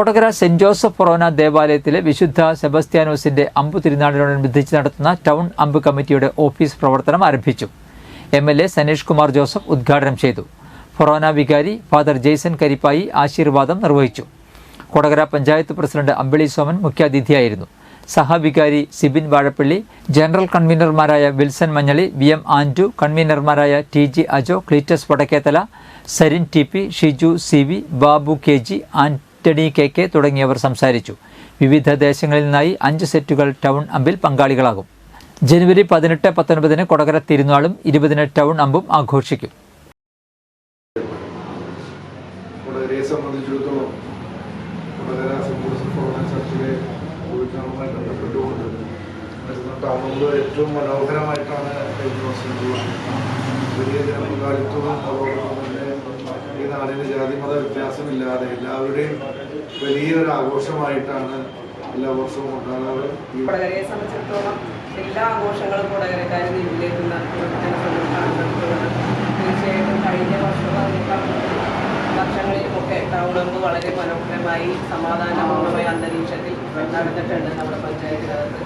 Kodakara saint Joseph ഫൊറോന ദേവാലയത്തിലെ വിശുദ്ധ സെബസ്ത്യാനോസിന്റെ അമ്പു തിരുനാളിനോടനുബന്ധിച്ച് നടത്തുന്ന ടൗൺ അമ്പ് കമ്മിറ്റിയുടെ ഓഫീസ് പ്രവർത്തനം ആരംഭിച്ചു. M L A Sanish Kumar Joseph ഉദ്ഘാടനം ചെയ്തു. ഫൊറോന വികാരി ഫാദർ ജെയ്സൺ കരിപ്പായി ആശീർവാദം നിർവഹിച്ചു. കോടകര പഞ്ചായത്ത് പ്രസിഡന്റ് അമ്പിളി സോമൻ മുഖ്യാതിഥിയായിരുന്നു. സഹവികാരി Sibin Vazhappally general കൺവീനർമാരായ Wilson Manjali V M and കൺവീനർമാരായ T G Ajo Cletus Vadakkethala Sarin T P Shiju C V Babu K G Antony K K തുടങ്ങിയവർ സംസാരിച്ചു. വിവിധ ദേശങ്ങളിൽ നിന്നായി അഞ്ച് സെറ്റുകൾ ടൗൺ അമ്പിൽ പങ്കാളികളാകും. ജനുവരി പതിനെട്ട് പത്തൊൻപതിന് കൊടകര തിരുനാളും ഇരുപതിന് ടൗൺ അമ്പും ആഘോഷിക്കും. കൊടകരയെ സംബന്ധിച്ചിടത്തോളം കൊടകര ഏറ്റവും മനോഹരമായിട്ടാണ് കഴിഞ്ഞ വർഷങ്ങളുള്ളത് വലിയ ജനപങ്കാളിത്തവും അതോടൊപ്പം ഈ നാടിന് ജാതിമത വ്യത്യാസമില്ലാതെ എല്ലാവരുടെയും വലിയൊരു ആഘോഷമായിട്ടാണ് എല്ലാ വർഷവും ഉണ്ടാകാറ്. കൊടകരയെ എല്ലാ ആഘോഷങ്ങളും കഴിഞ്ഞ വർഷം വളരെ മനോഹരമായി സമാധാനപൂർണമായ അന്തരീക്ഷത്തിൽ നടന്നിട്ടുണ്ട് നമ്മുടെ പഞ്ചായത്തിനകത്ത്.